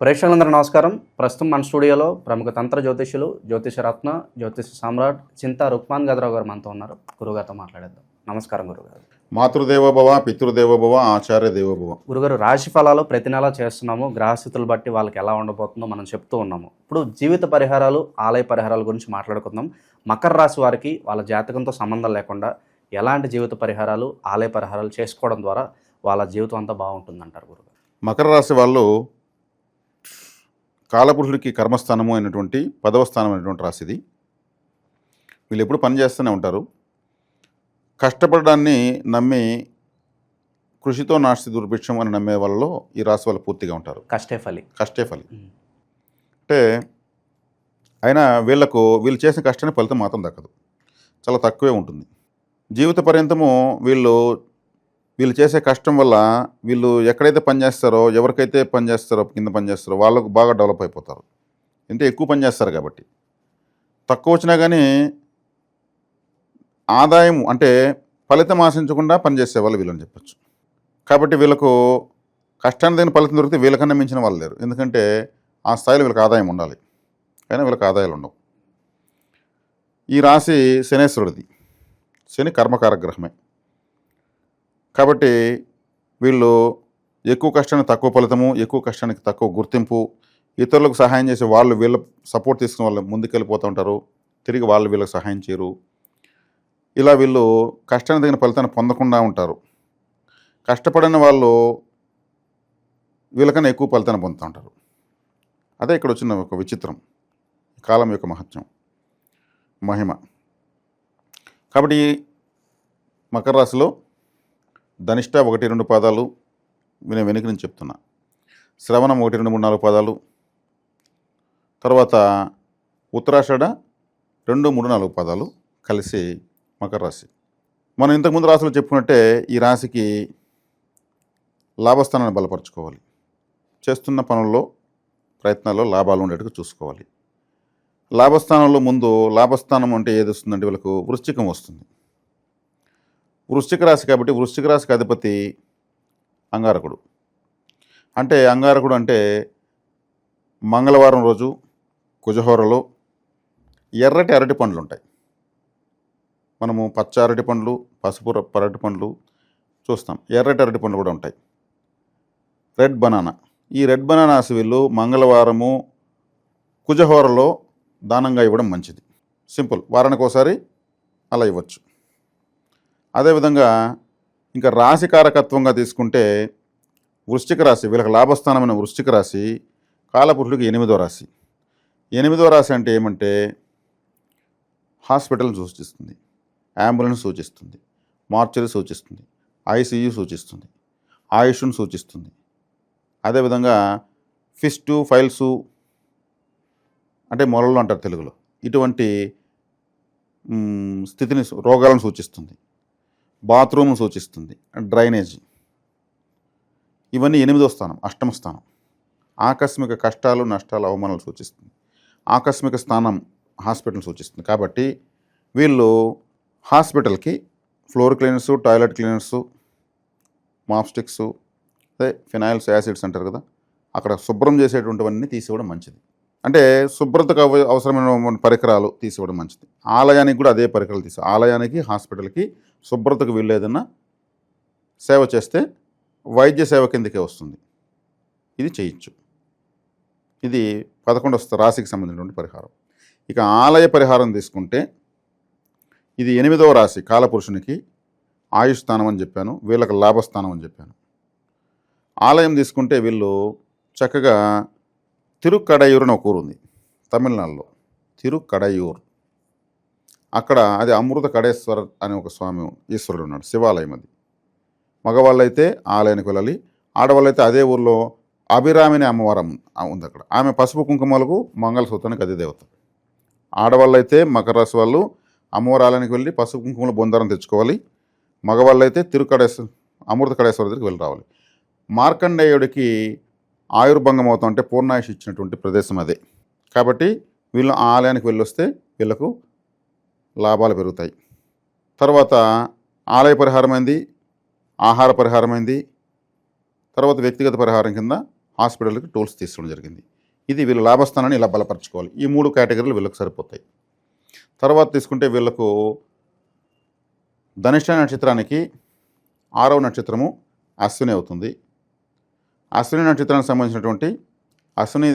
ప్రేక్షకులందరూ నమస్కారం. ప్రస్తుతం మన స్టూడియోలో ప్రముఖ తంత్ర జ్యోతిష్యులు జ్యోతిష రత్న జ్యోతిష సామ్రాట్ చింతా రుక్మాన్ గదరావు గారు మనతో ఉన్నారు. గురుగారితో మాట్లాడేద్దాం. నమస్కారం గురుగారు. మాతృదేవోభవ పితృదేవోభవ ఆచార్య దేవోభవ. గురుగారు రాశి ఫలాలు ప్రతి నెల చేస్తున్నాము. గ్రహస్థితులు బట్టి వాళ్ళకి ఎలా ఉండబోతుందో మనం చెప్తూ ఉన్నాము. ఇప్పుడు జీవిత పరిహారాలు ఆలయ పరిహారాల గురించి మాట్లాడుకుందాం. మకర రాశి వారికి వాళ్ళ జాతకంతో సంబంధం లేకుండా ఎలాంటి జీవిత పరిహారాలు ఆలయ పరిహారాలు చేసుకోవడం ద్వారా వాళ్ళ జీవితం అంతా బాగుంటుందంటారు గురుగారు. మకర రాశి వాళ్ళు కాలపురుషుడికి కర్మస్థానము అయినటువంటి పదవ స్థానం అయినటువంటి రాశి ఇది వీళ్ళు ఎప్పుడు పని చేస్తూనే ఉంటారు. కష్టపడడాన్ని నమ్మి కృషితో నాస్తి దుర్భిక్షం అని నమ్మే వాళ్ళలో ఈ రాశి వాళ్ళు పూర్తిగా ఉంటారు. కష్టే ఫలి. కష్టే ఫలి. అంటే అయినా వీళ్ళకు వీళ్ళు చేసిన కష్టానికి ఫలితం మాత్రం దక్కదు. చాలా తక్కువే ఉంటుంది. జీవిత పర్యంతము వీళ్ళు వీళ్ళు చేసే కష్టం వల్ల వీళ్ళు ఎక్కడైతే పనిచేస్తారో ఎవరికైతే పనిచేస్తారో కింద పని చేస్తారో వాళ్ళకు బాగా డెవలప్ అయిపోతారు. అంటే ఎక్కువ పనిచేస్తారు కాబట్టి. తక్కువ వచ్చినా కానీ ఆదాయం అంటే ఫలితం ఆశించకుండా పనిచేసే వాళ్ళు వీళ్ళని చెప్పచ్చు. కాబట్టి వీళ్ళకు కష్టాన్ని తగిన ఫలితం దొరికితే వీళ్ళకన్నా మించిన వాళ్ళు లేరు. ఎందుకంటే ఆ స్థాయిలో వీళ్ళకి ఆదాయం ఉండాలి. అయినా వీళ్ళకి ఆదాయాలు ఉండవు. ఈ రాశి శనేశ్వరుడిది. శని కర్మకారక గ్రహమే కాబట్టి వీళ్ళు ఎక్కువ కష్టానికి తక్కువ ఫలితము ఎక్కువ కష్టానికి తక్కువ గుర్తింపు ఇతరులకు సహాయం చేసే వాళ్ళు వీళ్ళ సపోర్ట్ తీసుకుని వాళ్ళు ముందుకెళ్ళిపోతూ ఉంటారు. తిరిగి వాళ్ళు వీళ్ళకి సహాయం చేయరు. ఇలా వీళ్ళు కష్టానికి తగిన ఫలితాన్ని పొందకుండా ఉంటారు. కష్టపడిన వాళ్ళు వీళ్ళకన్నా ఎక్కువ ఫలితాన్ని పొందుతూ ఉంటారు. అదే ఇక్కడ వచ్చిన ఒక విచిత్రం. కాలం యొక్క మహత్యం. మహిమ. కాబట్టి మకర రాశిలో ధనిష్ట ఒకటి రెండు పాదాలు నేను వెనుక నుంచి చెప్తున్నా. శ్రవణం ఒకటి రెండు మూడు నాలుగు పాదాలు. తర్వాత ఉత్తరాషాఢ రెండు మూడు నాలుగు పాదాలు కలిసి మకర రాశి. మనం ఇంతకుముందు రాశులు చెప్పుకున్నట్టే ఈ రాశికి లాభస్థానాన్ని బలపరచుకోవాలి. చేస్తున్న పనుల్లో ప్రయత్నాల్లో లాభాలు ఉండేట్టుగా చూసుకోవాలి. లాభస్థానంలో ముందు లాభస్థానం అంటే ఏది వస్తుందంటే వీళ్ళకు వృశ్చికం వస్తుంది. వృశ్చిక రాశి కాబట్టి వృశ్చిక రాశికి అధిపతి అంగారకుడు. అంటే అంగారకుడు అంటే మంగళవారం రోజు కుజహోరలో ఎర్రటి అరటి పండ్లు ఉంటాయి మనము పచ్చ అరటి పండ్లు పసుపు అరటి పండ్లు చూస్తాం. ఎర్రటి అరటి పండ్లు కూడా ఉంటాయి. Red banana. ఈ రెడ్ బనానా వీళ్ళు మంగళవారము కుజహోరలో దానంగా ఇవ్వడం మంచిది. సింపుల్. వారానికి ఒకసారి అలా ఇవ్వచ్చు. అదేవిధంగా ఇంకా రాశి కారకత్వంగా తీసుకుంటే వృశ్చిక రాశి వీళ్ళకి లాభస్థానమైన వృశ్చిక రాశి కాలపురుషుడికి ఎనిమిదో రాశి. ఎనిమిదో రాశి అంటే ఏమంటే హాస్పిటల్ని సూచిస్తుంది అంబులెన్స్ సూచిస్తుంది మార్చరీ సూచిస్తుంది ఐసీయూ సూచిస్తుంది ఆయుష్ను సూచిస్తుంది. అదేవిధంగా ఫిస్టు ఫైల్సు అంటే మొలలు అంటారు తెలుగులో. ఇటువంటి స్థితిని రోగాలను సూచిస్తుంది. బాత్రూమ్ సూచిస్తుంది. డ్రైనేజ్. ఇవన్నీ ఎనిమిదో స్థానం అష్టమ స్థానం. ఆకస్మిక కష్టాలు నష్టాలు అవమానాలు సూచిస్తుంది. ఆకస్మిక స్థానం హాస్పిటల్ సూచిస్తుంది. కాబట్టి వీళ్ళు హాస్పిటల్కి floor cleaners toilet cleaners mopsticks అదే ఫినాయిల్స్ యాసిడ్స్ అంటారు కదా అక్కడ శుభ్రం చేసేటువంటివన్నీ తీసివ్వడం మంచిది. అంటే శుభ్రతకు అవసరమైన పరికరాలు తీసివ్వడం మంచిది. ఆలయానికి కూడా అదే పరికరాలు తీసు ఆలయానికి హాస్పిటల్కి శుభ్రతకు వీళ్ళు సేవ చేస్తే వైద్య సేవ కిందకే వస్తుంది. ఇది చేయొచ్చు ఇది పదకొండవ రాశికి సంబంధించినటువంటి పరిహారం. ఇక ఆలయ పరిహారం తీసుకుంటే ఇది ఎనిమిదవ రాశి కాలపురుషునికి ఆయుష్ స్థానం అని చెప్పాను వీళ్ళకి లాభస్థానం అని చెప్పాను. ఆలయం తీసుకుంటే వీళ్ళు చక్కగా తిరుక్కడయూరు అని ఒక ఊరు ఉంది తమిళనాడులో. తిరుక్కడయూరు. అక్కడ అది అమృత కడేశ్వర అనే ఒక స్వామి ఈశ్వరుడు ఉన్నాడు శివాలయం అది. మగవాళ్ళైతే ఆలయానికి వెళ్ళాలి ఆడవాళ్ళైతే అదే ఊర్లో అభిరామిని అమ్మవారం ఉంది అక్కడ. ఆమె పసుపు కుంకుమలకు మంగళసూత్రానికి అదే దేవత. ఆడవాళ్ళైతే మకర రాశి వాళ్ళు అమ్మవారి ఆలయానికి వెళ్ళి పసుపు కుంకుమల బొందారం తెచ్చుకోవాలి మగవాళ్ళైతే తిరుకడేశ్వర అమృత కడేశ్వర దగ్గరికి వెళ్ళి రావాలి. మార్కండేయుడికి ఆయుర్భంగం అవుతాం అంటే పూర్ణాయుష్ ఇచ్చినటువంటి ప్రదేశం అదే. కాబట్టి వీళ్ళు ఆ ఆలయానికి వెళ్ళొస్తే వీళ్ళకు లాభాలు పెరుగుతాయి. తర్వాత ఆలయ పరిహారమైంది ఆహార పరిహారమైంది తర్వాత వ్యక్తిగత పరిహారం కింద హాస్పిటల్కి టూల్స్ తీసుకోవడం జరిగింది. ఇది వీళ్ళ లాభస్థానాన్ని ఇలా బలపరచుకోవాలి. ఈ మూడు కేటగిరీలు వీళ్ళకి సరిపోతాయి. తర్వాత తీసుకుంటే వీళ్ళకు ధనిష్ట నక్షత్రానికి ఆరవ నక్షత్రము అశ్విని అవుతుంది. అశ్విని నక్షత్రానికి సంబంధించినటువంటి అశ్విని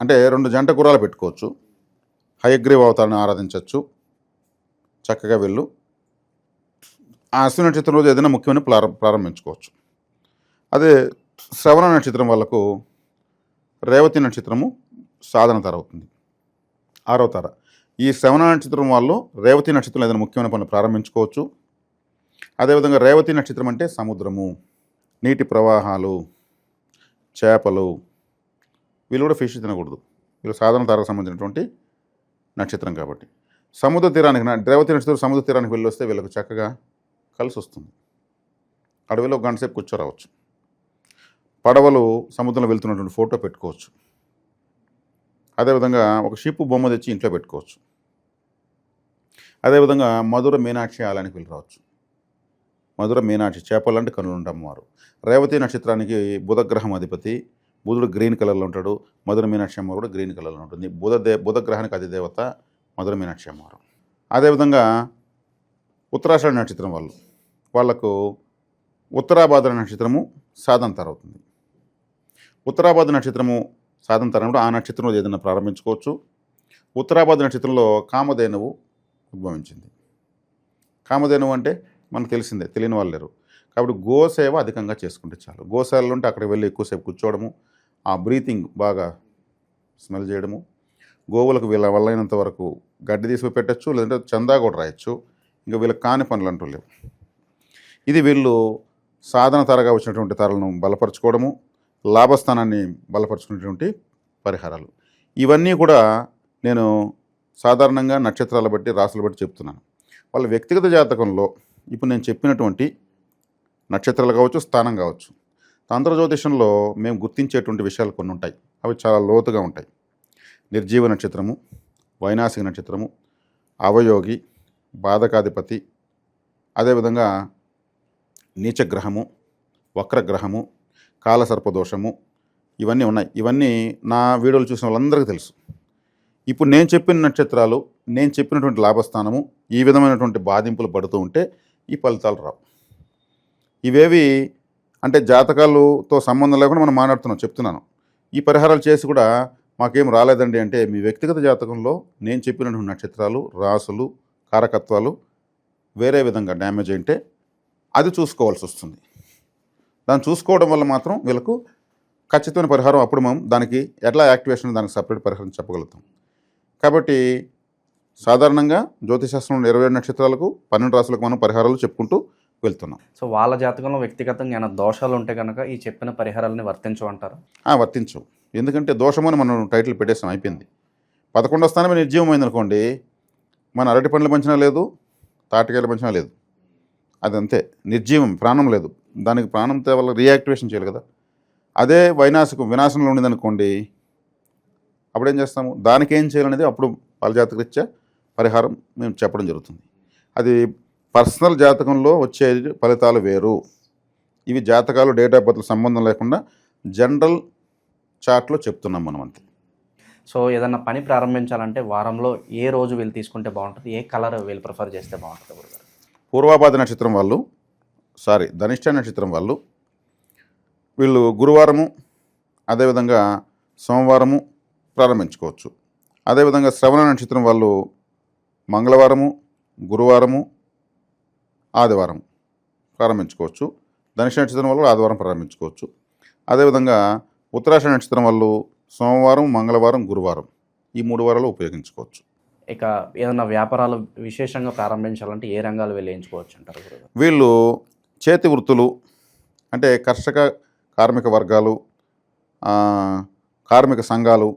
అంటే రెండు జంట గుర్రాలు పెట్టుకోవచ్చు. హయగ్రీవ అవతారాన్ని ఆరాధించవచ్చు. చక్కగా వెళ్ళు. ఆ అశ్విని నక్షత్రం రోజు ఏదైనా ముఖ్యమైన ప్రారం ప్రారంభించుకోవచ్చు. అదే శ్రవణ నక్షత్రం వాళ్ళకు రేవతి నక్షత్రము సాధన తర అవుతుంది. ఆరవ తర. ఈ శ్రవణ నక్షత్రం వాళ్ళు రేవతి నక్షత్రం ఏదైనా ముఖ్యమైన పనులు ప్రారంభించుకోవచ్చు. అదేవిధంగా రేవతి నక్షత్రం అంటే సముద్రము నీటి ప్రవాహాలు చేపలు. వీళ్ళు కూడా ఫిష్ తినకూడదు. వీళ్ళు సాధారణ తరకు సంబంధించినటువంటి నక్షత్రం కాబట్టి. సముద్ర తీరానికి నా- రేవతి నక్షత్రం సముద్ర తీరానికి వెళ్ళి వస్తే వీళ్ళకు చక్కగా కలిసి వస్తుంది. అడవిలో ఒక గంట సేపు కూర్చోరావచ్చు. పడవలు సముద్రంలో వెళ్తున్నటువంటి ఫోటో పెట్టుకోవచ్చు. అదేవిధంగా ఒక షిప్ బొమ్మ తెచ్చి ఇంట్లో పెట్టుకోవచ్చు. అదేవిధంగా మధుర మీనాక్షి ఆలయానికి వెళ్ళి రావచ్చు మధుర మీనాక్షి చేపలంటే కనులు అమ్మవారు. రేవతి నక్షత్రానికి బుధగ్రహం అధిపతి. బుధుడు గ్రీన్ కలర్లో ఉంటాడు. మధుర మీనాక్షి అమ్మవారు కూడా గ్రీన్ కలర్లో ఉంటుంది. బుధ దే బుధగ్రహానికి అధిదేవత మధుర మీనాక్షి అమ్మవారు. అదేవిధంగా ఉత్తరాషాఢ నక్షత్రం వాళ్ళు. వాళ్ళకు ఉత్తరాభాద్ర నక్షత్రము సాధంతర అవుతుంది. ఉత్తరాభాద్ర నక్షత్రము సాధంతరంలో ఆ నక్షత్రంలో ఏదైనా ప్రారంభించుకోవచ్చు. ఉత్తరాభాద్ర నక్షత్రంలో కామధేనువు ఉద్భవించింది. కామధేనువు అంటే మనకు తెలిసిందే తెలియని వాళ్ళు లేరు. కాబట్టి గోసేవ అధికంగా చేసుకుంటే చాలు. గోశాలలో ఉంటే అక్కడికి వెళ్ళి ఎక్కువసేపు కూర్చోవడము ఆ బ్రీతింగ్ బాగా స్మెల్ చేయడము గోవులకు వీళ్ళ వల్లైనంత వరకు గడ్డి తీసుకు పెట్టచ్చు లేదంటే చందా కూడా రాయొచ్చు. ఇంకా వీళ్ళకి కాని పనులు అంటూ లేవు. ఇది వీళ్ళు సాధన తరగా వచ్చినటువంటి తరలను బలపరచుకోవడము లాభస్థానాన్ని బలపరుచుకునేటువంటి పరిహారాలు. ఇవన్నీ కూడా నేను సాధారణంగా నక్షత్రాల బట్టి రాసులు బట్టి చెప్తున్నాను. వాళ్ళ వ్యక్తిగత జాతకంలో ఇప్పుడు నేను చెప్పినటువంటి నక్షత్రాలు కావచ్చు స్థానం కావచ్చు తంత్ర జ్యోతిషంలో మేము గుర్తించేటువంటి విషయాలు కొన్ని ఉంటాయి. అవి చాలా లోతుగా ఉంటాయి. నిర్జీవ నక్షత్రము వైనాసిక నక్షత్రము అవయోగి బాధకాధిపతి అదేవిధంగా నీచగ్రహము వక్రగ్రహము కాలసర్పదోషము ఇవన్నీ ఉన్నాయి. ఇవన్నీ నా వీడియోలు చూసిన వాళ్ళందరికీ తెలుసు. ఇప్పుడు నేను చెప్పిన నక్షత్రాలు నేను చెప్పినటువంటి లాభస్థానము ఈ విధమైనటువంటి బాధింపులు పడుతూ ఉంటే ఈ ఫలితాలు రావు. ఇవేవి అంటే జాతకాలతో సంబంధం లేకుండా మనం మాట్లాడుతున్నాం చెప్తున్నాను. ఈ పరిహారాలు చేసి కూడా మాకేం రాలేదండి అంటే మీ వ్యక్తిగత జాతకంలో నేను చెప్పినటువంటి నక్షత్రాలు రాసులు కారకత్వాలు వేరే విధంగా డ్యామేజ్ అంటే అది చూసుకోవాల్సి వస్తుంది. దాన్ని చూసుకోవడం వల్ల మాత్రం వీళ్ళకు ఖచ్చితమైన పరిహారం అప్పుడు మనం దానికి ఎట్లా యాక్టివేషన్ దానికి సపరేట్ పరిహారం చెప్పగలుగుతాం. కాబట్టి సాధారణంగా జ్యోతిశాస్త్రంలో ఇరవై నక్షత్రాలకు పన్నెండు రాసులకు మనం పరిహారాలు చెప్పుకుంటూ వెళ్తున్నాం. సో వాళ్ళ జాతకంలో వ్యక్తిగతంగా ఏమైనా దోషాలు ఉంటే కనుక ఈ చెప్పిన పరిహారాలని వర్తించమంటారు ఆ, వర్తించవు ఎందుకంటే దోషమని మనం టైటిల్ పెట్టేసాం అయిపోయింది. పదకొండో స్థానమే నిర్జీవమైంది అనుకోండి మన అరటి పండ్లు పంచినా లేదు తాటికాయలు పంచినా లేదు. అది అంతే నిర్జీవం ప్రాణం లేదు. దానికి ప్రాణం వల్ల రీయాక్టివేషన్ చేయాలి కదా. అదే వైనాశకం వినాశంలో ఉండిందనుకోండి అప్పుడు ఏం చేస్తాము? దానికి ఏం చేయాలనేది అప్పుడు వాళ్ళ జాతకరీత్యా పరిహారం మేము చెప్పడం జరుగుతుంది. అది పర్సనల్ జాతకంలో వచ్చే ఫలితాలు వేరు. ఇవి జాతకాలు డేట్ ఆఫ్ బర్త్ సంబంధం లేకుండా జనరల్ చార్ట్లో చెప్తున్నాం మనం అంతే. సో ఏదన్నా పని ప్రారంభించాలంటే వారంలో ఏ రోజు వీళ్ళు తీసుకుంటే బాగుంటుంది? ఏ కలర్ వీళ్ళు ప్రిఫర్ చేస్తే బాగుంటుంది గురుగారు? పూర్వాపాద నక్షత్రం వాళ్ళు సారీ ధనిష్ట నక్షత్రం వాళ్ళు వీళ్ళు గురువారము అదేవిధంగా సోమవారము ప్రారంభించుకోవచ్చు. అదేవిధంగా శ్రవణ నక్షత్రం వాళ్ళు మంగళవారము గురువారము ఆదివారం ప్రారంభించుకోవచ్చు. ధనిష్ట నక్షత్రం వాళ్ళు ఆదివారం ప్రారంభించుకోవచ్చు. అదేవిధంగా ఉత్తరాష నక్షత్రం వాళ్ళు సోమవారం మంగళవారం గురువారం ఈ మూడు వారాలు ఉపయోగించుకోవచ్చు. ఇక ఏదైనా వ్యాపారాలు విశేషంగా ప్రారంభించాలంటే ఏ రంగాలు వెళ్ళి ఎంచుకోవచ్చు అంటారు వీళ్ళు చేతి వృత్తులు అంటే కర్షక కార్మిక వర్గాలు కార్మిక సంఘాలు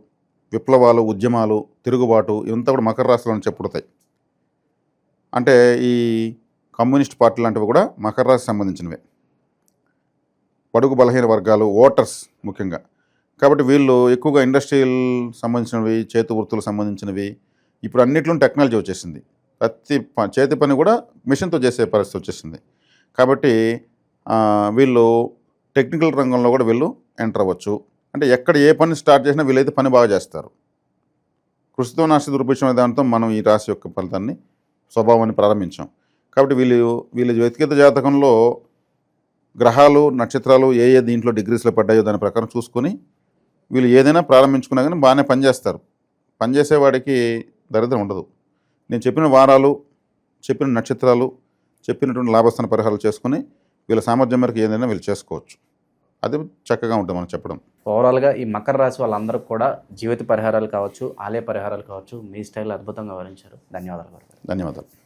విప్లవాలు ఉద్యమాలు తిరుగుబాటు ఇవంతా కూడా మకర రాశిలో చెప్పుడతాయి అంటే ఈ కమ్యూనిస్ట్ పార్టీ లాంటివి కూడా మకర రాశి సంబంధించినవే. బడుగు బలహీన వర్గాలు ఓటర్స్ ముఖ్యంగా. కాబట్టి వీళ్ళు ఎక్కువగా ఇండస్ట్రియల్ సంబంధించినవి చేతి వృత్తులకు సంబంధించినవి. ఇప్పుడు అన్నిట్లో టెక్నాలజీ వచ్చేసింది. ప్రతి ప- చేతి పని కూడా మిషన్తో చేసే పరిస్థితి వచ్చేసింది. కాబట్టి వీళ్ళు టెక్నికల్ రంగంలో కూడా వీళ్ళు ఎంటర్ అవ్వచ్చు. అంటే ఎక్కడ ఏ పని స్టార్ట్ చేసినా వీళ్ళైతే పని బాగా చేస్తారు. కృషితో నాశ దుర్భిక్షం అనే దాంతో మనం ఈ రాశి యొక్క ఫలితాన్ని స్వభావాన్ని ప్రారంభించాం. కాబట్టి వీళ్ళు వీళ్ళ వ్యక్తిగత జాతకంలో గ్రహాలు నక్షత్రాలు ఏ ఏ దీంట్లో డిగ్రీస్లో పడ్డాయో దాని ప్రకారం చూసుకొని వీళ్ళు ఏదైనా ప్రారంభించుకున్నా కానీ బాగానే పనిచేస్తారు. పనిచేసేవాడికి దరిద్రం ఉండదు. నేను చెప్పిన వారాలు చెప్పిన నక్షత్రాలు చెప్పినటువంటి లాభస్థాన పరిహారాలు చేసుకుని వీళ్ళ సామర్థ్యం మేరకు ఏదైనా వీళ్ళు చేసుకోవచ్చు. అది చక్కగా ఉంటుంది మనం చెప్పడం. ఓవరాల్గా ఈ మకర రాశి వాళ్ళందరికీ కూడా జీవిత పరిహారాలు కావచ్చు ఆలయ పరిహారాలు కావచ్చు మీ స్టైల్ అద్భుతంగా వివరించారు. ధన్యవాదాలు. ధన్యవాదాలు.